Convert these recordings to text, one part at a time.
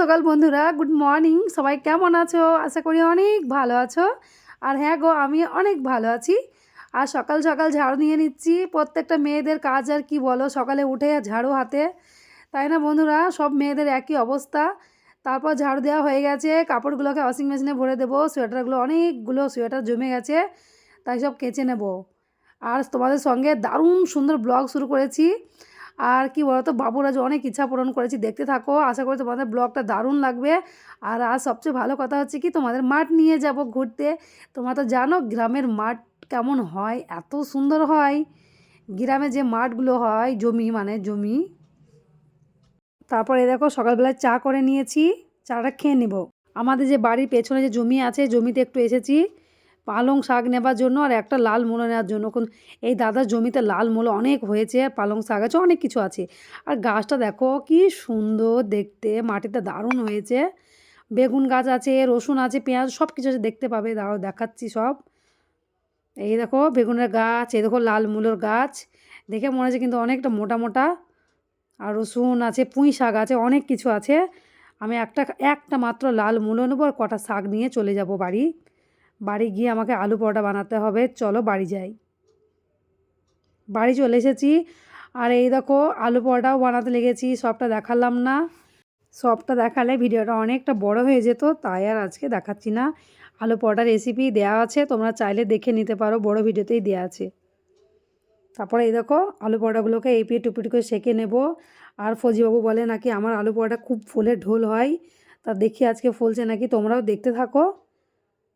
সকাল বন্ধুরা, good morning. সবাই কেমন আছো? আশা করি অনেক ভালো আছো। আর হ্যাঁ গো, আমি অনেক ভালো আছি। আর সকাল সকাল ঝাড়ু নিয়ে নিচ্ছি। প্রত্যেকটা মেয়েদের কাজ আর কি বলো, সকালে উঠে ঝাড়ু হাতে। তাই না বন্ধুরা? সব মেয়েদের একই অবস্থা। তারপর ঝাড়ু দেওয়া হয়ে গেছে, কাপড়গুলোকে ওয়াশিং মেশিনে ভরে দেবো। সোয়েটারগুলো অনেকগুলো সোয়েটার জমে গেছে, তাই সব কেচে নেব। আর তোমাদের সঙ্গে দারুণ সুন্দর ব্লগ শুরু করেছি। আর কি বলতো, বাবুর আজ অনেক ইচ্ছা পূরণ করেছি, দেখতে থাকো, আশা করি তোমাদের ব্লগটা দারুণ লাগবে। আর আর সবচেয়ে ভালো কথা হচ্ছে কি, তোমাদের মাঠ নিয়ে যাব ঘুরতে। তোমরা তো জানো, গ্রামের মাঠ কেমন হয়, এত সুন্দর হয়। গ্রামে যে মাঠগুলো হয়, জমি মানে জমি। তারপরে দেখো, সকালবেলায় চা করে নিয়েছি, চাটা খেয়ে নেব। আমাদের যে বাড়ির পেছনে যে জমি আছে, জমিতে একটু এসেছি। পালং শাক নেবার জন্য আর একটা লাল মূলো নেওয়ার জন্য। কোন এই দাদার জমিতে লাল মূলো অনেক হয়েছে, আর পালং শাক আছে, অনেক কিছু আছে। আর গাছটা দেখো কি সুন্দর দেখতে, মাটিতে দারুণ হয়েছে। বেগুন গাছ আছে, রসুন আছে, পেঁয়াজ সব কিছু আছে, দেখতে পাবে, দাঁড়াও দেখাচ্ছি সব। এই দেখো বেগুনের গাছ, এই দেখো লাল মূলোর গাছ। দেখে মনে হচ্ছে কিন্তু অনেকটা মোটা মোটা। আর রসুন আছে, পুঁই শাক আছে, অনেক কিছু আছে। আমি একটা একটা মাত্র লাল মূলো নেব আর কটা শাক নিয়ে চলে যাব বাড়ি। বাড়ি গিয়ে আমাকে আলু পরোটা বানাতে হবে, চলো বাড়ি যাই। বাড়ি চলে এসেছি, আর এই দেখো আলু পরোটাও বানাতে লেগেছি, সবটা দেখালাম না। সবটা দেখালে ভিডিওটা অনেকটা বড় হয়ে যেত, তাই আর আজকে দেখাচ্ছি না। আলু পরোটার রেসিপি দেওয়া আছে, তোমরা চাইলে দেখে নিতে পারো, বড় ভিডিওতেই দেওয়া আছে। তারপরে এই দেখো আলু পরোটাগুলোকে এই পিয়ে টুপিটি করে সেঁকে নেব। আর ফজিবাবু বলে নাকি আমার আলু পরোটা খুব ফুলে ঢোল হয়, তা দেখি আজকে ফুলছে নাকি, তোমরাও দেখতে থাকো।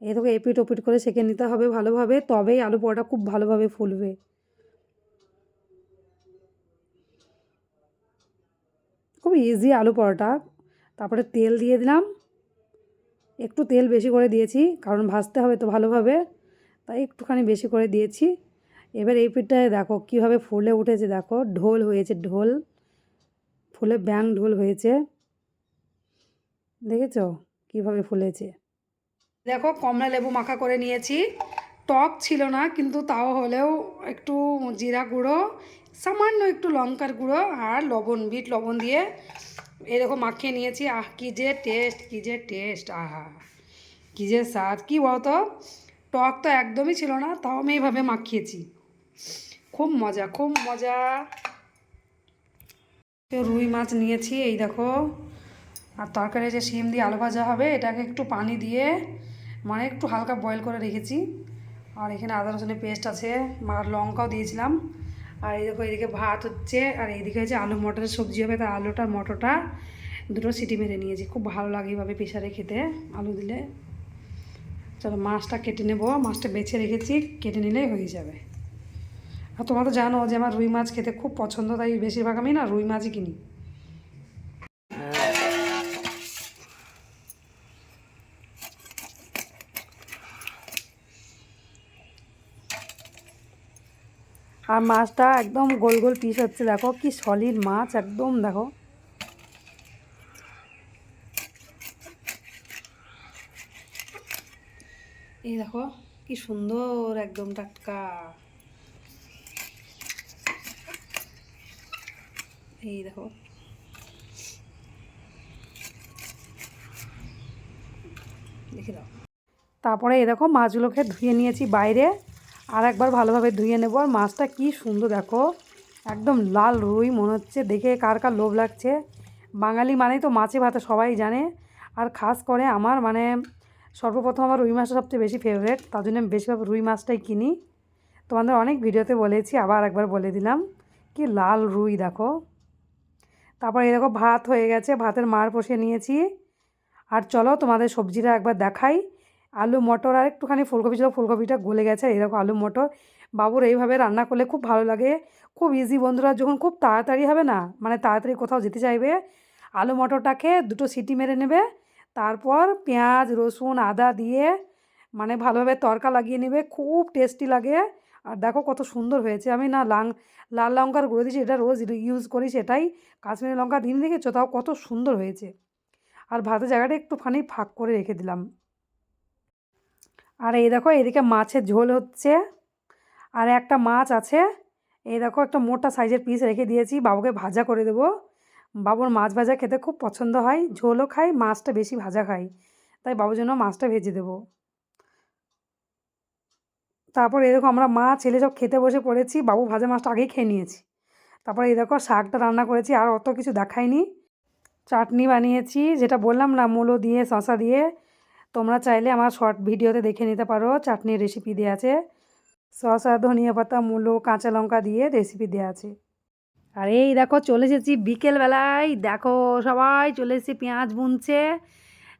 এই দেখো এপিট ওপিট করে সেঁকে নিতে হবে ভালোভাবে, তবেই আলু পরোটা খুব ভালোভাবে ফুলবে। খুব ইজি আলু পরোটা। তারপরে তেল দিয়ে দিলাম। একটু তেল বেশি করে দিয়েছি, কারণ ভাজতে হবে তো ভালোভাবে, তাই একটুখানি বেশি করে দিয়েছি। এবার এই পিঠটায় দেখো কীভাবে ফুলে উঠেছে, দেখো ঢোল হয়েছে, ঢোল। ফুলে ব্যাং ঢোল হয়েছে। দেখেছ কীভাবে ফুলেছে? দেখো কমলা লেবু মাখা করে নিয়েছি। টক ছিল না, কিন্তু তাও হলেও একটু জিরা গুঁড়ো, সামান্য একটু লঙ্কার গুঁড়ো আর লবণ, বিট লবণ দিয়ে দেখো মাখিয়ে নিয়েছি। আহ, কী যে টেস্ট কী যে টেস্ট আহা, কী যে স্বাদ, কী বলতো? টক তো একদমই ছিল না, তাও আমি এইভাবে মাখিয়েছি। খুব মজা খুব মজা। রুই মাছ নিয়েছি, এই দেখো। আর তরকারি যে শিম দিয়ে আলু ভাজা হবে, এটাকে একটু পানি দিয়ে মানে একটু হালকা বয়েল করে রেখেছি। আর এখানে আদা, রসুনের পেস্ট আছে। আর লঙ্কাও দিয়েছিলাম। আর এই দেখো, এদিকে ভাত হচ্ছে। আর এইদিকে হচ্ছে আলু মটরের সবজি হবে। তা আলুটা মটরটা দুটো সিটি মেরে নিয়েছি। খুব ভালো লাগে এইভাবে প্রেশারে খেতে আলু দিলে। চলো, মাছটা কেটে নেব। মাছটা বেছে রেখেছি। কেটে নিলেই হয়ে যাবে। আর তোমরা তো জানো যে আমার রুই মাছ খেতে খুব পছন্দ। তাই বেশিরভাগ আমি না রুই মাছই কিনি। আর মাছটা একদম গোল গোল পিস হচ্ছে, দেখো কি সলিড মাছ একদম, দেখো। এই দেখো কি সুন্দর একদম টাটকা। এই দেখো। দেখে দাও তারপরে দেখো মাছগুলোকে ধুয়ে নিয়েছি বাইরে। আর একবার ভালোভাবে ধুয়ে নেব। আর মাছটা কি সুন্দর, দেখো, একদম লাল রুই, মনে হচ্ছে দেখে কার কার লোভ লাগছে। বাঙালি মানেই তো মাছে ভাতে, সবাই জানে। আর খাস করে আমার মানে সর্বপ্রথম আমার রুই মাছটা সবচেয়ে বেশি ফেভারেট তার জন্য আমি বেশিরভাগ রুই মাছটাই কিনি। তোমাদের অনেক ভিডিওতে বলেছি, আবার একবার বলে দিলাম। কি লাল রুই, দেখো। তারপর এই দেখো, ভাত হয়ে গেছে, ভাতের মার বসিয়ে নিয়েছি। আর চলো তোমাদের সবজিটা একবার দেখাই। আলু, মটর আর একটুখানি ফুলকপি ছিল, ফুলকপিটা গলে গেছে। দেখো, আলু, মটর। বাবুর এইভাবে রান্না করলে খুব ভালো লাগে। খুব ইজি বন্ধুরা, যখন খুব তাড়াতাড়ি হবে না মানে তাড়াতাড়ি কোথাও যেতে চাইবে, আলু, মটরটাকে দুটো সিটি মেরে নেবে। তারপর পেঁয়াজ, রসুন, আদা দিয়ে মানে ভালোভাবে তরকা লাগিয়ে নেবে, খুব টেস্টি লাগে। আর দেখো কত সুন্দর হয়েছে। আমি না লাং, লাল লঙ্কার গুঁড়ো দিয়েছি এটা রোজ ইউজ করি সেটাই। কাশ্মীরি লঙ্কা দিন দেখেছ? তাও কত সুন্দর হয়েছে। আর ভাতের জায়গাটা একটুখানি ফাঁক করে রেখে দিলাম। আর এই দেখো, এদিকে মাছের ঝোল হচ্ছে। আর একটা মাছ আছে। এই দেখো, একটা মোটা সাইজের পিস রেখে দিয়েছি, বাবুকে ভাজা করে দেবো। বাবুর মাছ ভাজা খেতে খুব পছন্দ হয়, ঝোলও খাই মাছটা বেশি ভাজা খাই তাই বাবুর জন্য মাছটা ভেজে দেবো। তারপর এরকম আমরা মা, ছেলে সব খেতে বসে পড়েছি, বাবু ভাজা মাছটা আগেই খেয়ে নিয়েছি। তারপরে এই দেখো, শাকটা রান্না করেছি, আর অত কিছু দেখাইনি। চাটনি বানিয়েছি, যেটা বললাম না, মূলো দিয়ে শশা দিয়ে। তোমরা চাইলে আমার শর্ট ভিডিওতে দেখে নিতে পারো। চাটনির রেসিপি দেওয়া আছে। শসা, ধনিয়া পাতা, মূলো, কাঁচা লঙ্কা দিয়ে রেসিপি দেওয়া আছে। আর এই দেখো, চলে এসেছি বিকেলবেলায়। দেখো, সবাই চলে এসেছি, পেঁয়াজ বুনছে।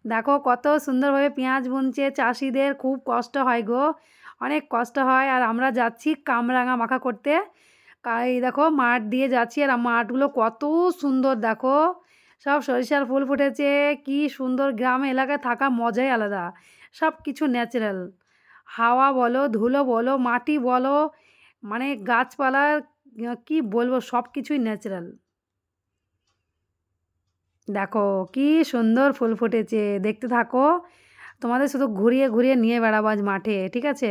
দেখো, কত সুন্দরভাবে পেঁয়াজ বুনছে। চাষিদের খুব কষ্ট হয় গো। অনেক কষ্ট হয়। আর আমরা যাচ্ছি কামরাঙা মাখা করতে। এই দেখো, মাঠ দিয়ে যাচ্ছি। আর মাঠগুলো কত সুন্দর, দেখো। সব সরিষার ফুল ফুটেছে, কি সুন্দর গ্রাম এলাকায় থাকা মজাই আলাদা, সব কিছু ন্যাচারাল হাওয়া বলো, ধুলো বলো, মাটি বলো মানে গাছপালা কি বলব, সব কিছুই ন্যাচারাল দেখো, কি সুন্দর ফুল ফুটেছে, দেখতে থাকো। তোমাদের শুধু ঘুরিয়ে ঘুরিয়ে নিয়ে বেড়াবো আজ মাঠে, ঠিক আছে?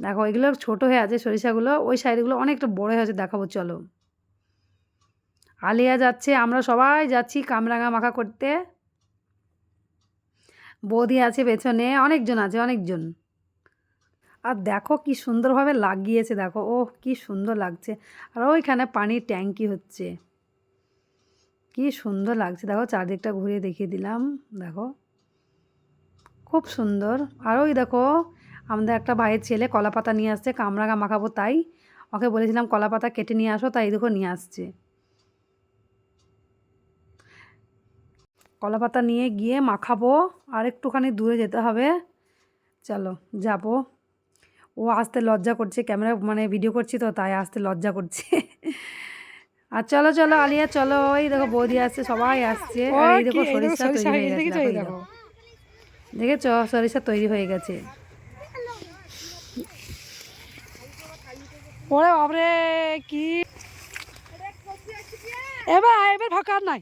দেখো, এগুলো ছোট হয়ে আছে সরিষাগুলো, ওই সাইডগুলো অনেকটা বড় হয়ে আছে, দেখাবো, চলো। আলিয়া যাচ্ছে, আমরা সবাই যাচ্ছি কামরাঙা মাখা করতে। বৌদি আছে পেছনে, অনেকজন আছে, অনেকজন। আর দেখো কি সুন্দরভাবে লাগিয়েছে, দেখো ও কি সুন্দর লাগছে। আর ওইখানে পানির ট্যাঙ্কি হচ্ছে। কি সুন্দর লাগছে, দেখো, চারদিকটা ঘুরিয়ে দেখিয়ে দিলাম, দেখো। খুব সুন্দর। আর ওই দেখো, আমাদের একটা ভাইয়ের ছেলে কলা পাতা নিয়ে আসছে, কামরাঙা মাখাবো তাই। ওকে বলেছিলাম কলা পাতা কেটে নিয়ে আসো, তাই দেখো নিয়ে আসছে। কলা পাতা নিয়ে গিয়ে মাখাবো আর একটুখানি দূরে যেতে হবে। চলো যাব। ও আসতে লজ্জা করছে ক্যামেরা মানে ভিডিও করছি তো তাই আসতে লজ্জা করছে। আর চলো চলো আলিয়া চলো ওই দেখো বৌদি আসছে সবাই আসছে। এই দেখো সরিষা তৈরি হয়ে গেছে দেখো, দেখেছ? সরিষা তৈরি হয়ে গেছে। ওরে বাবরে কি? এবার এবার ফাঁকা নাই।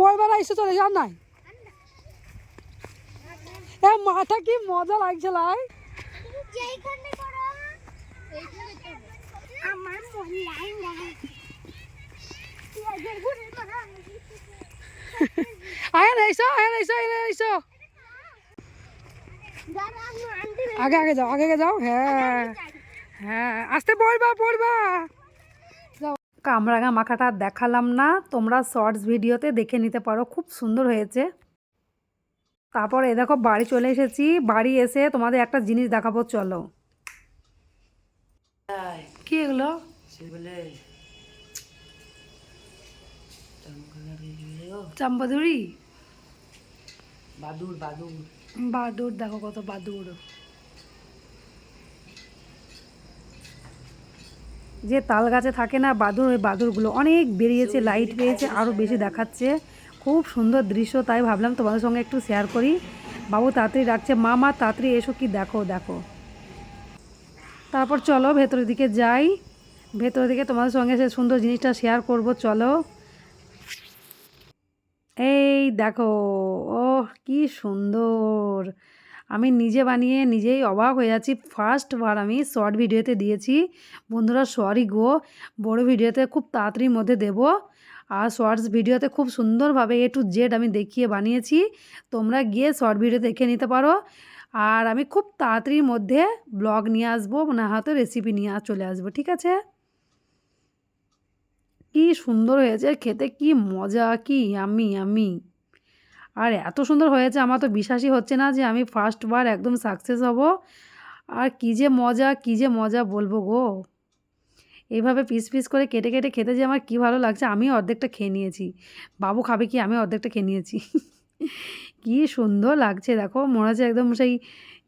পরবার এসে চলে যান নাই? এ, মাঠা কি মজা লাগছে লাই? আয় এসো আয় এসো, আয় আনতে আগে আগে যাও, আগে আগে যাও। হ্যাঁ হ্যাঁ। আসতে পড়বা পড়বা। কামরাঙা মাখাটা দেখালাম না। তোমরা শর্টস ভিডিওতে দেখে নিতে পারো খুব সুন্দর হয়েছে। তারপর এ দেখো বাড়ি চলে এসেছি। বাড়ি এসে তোমাদের একটা জিনিস দেখাবো চলো। কি এগুলো? বাদুর বাদুর বাদুর দেখো কত বাদুর যে তাল গাছে থাকে না বাদুর ওই বাদুরগুলো অনেক বেরিয়েছে লাইট পেয়েছে আরও বেশি দেখাচ্ছে। খুব সুন্দর দৃশ্য, তাই ভাবলাম তোমাদের সঙ্গে একটু শেয়ার করি। বাবু তাড়াতাড়ি ডাকছে, মা মা, তাড়াতাড়ি এসো কি দেখো দেখো। তারপর চলো ভেতরের দিকে যাই। ভেতরের দিকে তোমাদের সঙ্গে সে সুন্দর জিনিসটা শেয়ার করব, চলো। এই দেখো ও কি সুন্দর। আমি নিজে বানিয়ে নিজেই অবাক হয়ে যাচ্ছি। ফার্স্টবার আমি শর্ট ভিডিওতে দিয়েছি। বন্ধুরা সরি গো, বড় ভিডিওতে খুব তাড়াতাড়ির মধ্যে দেব। আর শর্টস ভিডিওতে খুব সুন্দরভাবে এ টু জেড আমি দেখিয়ে বানিয়েছি। তোমরা গিয়ে শর্ট ভিডিও দেখে নিতে পারো। আর আমি খুব তাড়াতাড়ির মধ্যে ব্লগ নিয়ে আসব, না হয়তো রেসিপি নিয়ে চলে আসব, ঠিক আছে? কি সুন্দর হয়েছে, খেতে কি মজা, কি আমি আমি আর এত সুন্দর হয়েছে, আমার তো বিশ্বাসই হচ্ছে না যে আমি ফার্স্টবার একদম সাকসেস হব। আর কী যে মজা, কী যে মজা বলব গো। এইভাবে পিস পিস করে কেটে কেটে খেতে যে আমার কী ভালো লাগছে, আমি অর্ধেকটা খেয়ে নিয়েছি। বাবু খাবে কি, আমি অর্ধেকটা খেয়ে নিয়েছি। কি সুন্দর লাগছে, দেখো, মনে হচ্ছে একদম সেই,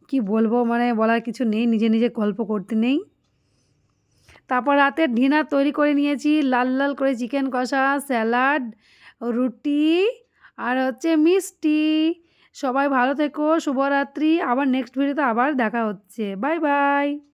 কি বলব মানে বলার কিছু নেই, নিজে নিজে গল্প করতে নেই। তারপর রাতের ডিনার তৈরি করে নিয়েছি, লাল লাল করে চিকেন কষা স্যালাড রুটি আর হচ্ছে মিষ্টি। সবাই ভালো থেকো, শুভরাত্রি। আবার নেক্সট ভিডিওতে আবার দেখা হচ্ছে। Bye bye